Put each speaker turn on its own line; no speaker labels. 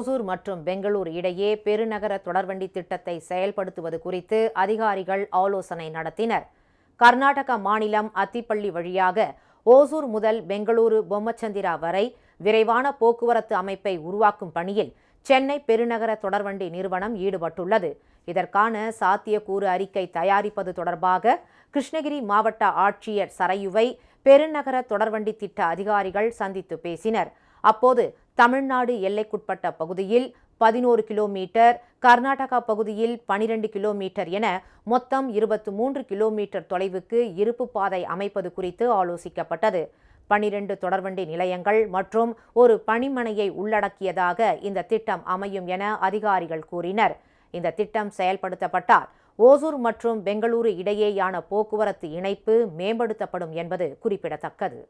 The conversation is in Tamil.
ஓசூர் மற்றும் பெங்களூர் இடையே பெருநகர தொடர்வண்டி திட்டத்தை செயல்படுத்துவது குறித்து அதிகாரிகள் ஆலோசனை நடத்தினர். கர்நாடக மாநிலம் அத்திப்பள்ளி வழியாக ஓசூர் முதல் பெங்களூரு பொம்மச்சந்திரா வரை விரைவான போக்குவரத்து அமைப்பை உருவாக்கும் பணியில் சென்னை பெருநகர தொடர்வண்டி நிறுவனம் ஈடுபட்டுள்ளது. இதற்கான சாத்தியக்கூறு அறிக்கை தயாரிப்பது தொடர்பாக கிருஷ்ணகிரி மாவட்ட ஆட்சியர் சரையுவை பெருநகர தொடர்வண்டி திட்ட அதிகாரிகள் சந்தித்து பேசினர். அப்போது தமிழ்நாடு எல்லைக்குட்பட்ட பகுதியில் பதினோரு கிலோமீட்டர் கர்நாடகா பகுதியில் பனிரெண்டு கிலோமீட்டர் என மொத்தம் இருபத்து மூன்று கிலோமீட்டர் தொலைவுக்கு இருப்பு பாதை அமைப்பது குறித்து ஆலோசிக்கப்பட்டது. பனிரெண்டு தொடர்வண்டி நிலையங்கள் மற்றும் ஒரு பணிமனையை உள்ளடக்கியதாக இந்த திட்டம் அமையும் என அதிகாரிகள் கூறினர். இந்த திட்டம் செயல்படுத்தப்பட்டால் ஓசூர் மற்றும் பெங்களூரு இடையேயான போக்குவரத்து இணைப்பு மேம்படுத்தப்படும் என்பது குறிப்பிடத்தக்கது.